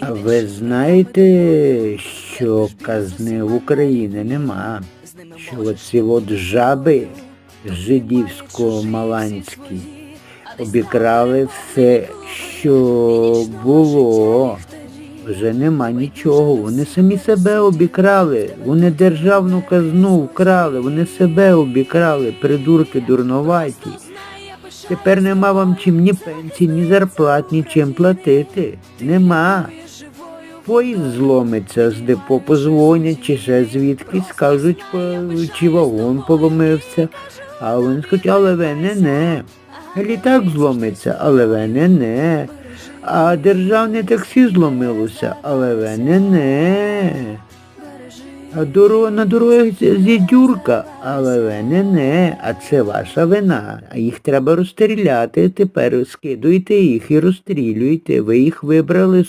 А ви знаєте, що казни в Україні нема? Що оці от жаби жидівсько-маланські обікрали все, що було. Вже нема нічого. Вони самі себе обікрали. Вони державну казну вкрали, вони себе обікрали, придурки дурноваті. Тепер нема вам чим ні пенсії, ні зарплат, нічим платити. Нема. Поїзд зломиться, з депо позвонять, чи ще звідки скажуть, чи вагон поломився. А вони скажуть, але ви не не. Літак зломиться, але ви не не. А державне таксі зломилося, але ви не не. Дорога на дорозі зідюрка, але ви не не, а це ваша вина. А їх треба розстріляти. Тепер скидуйте їх і розстрілюйте. Ви їх вибрали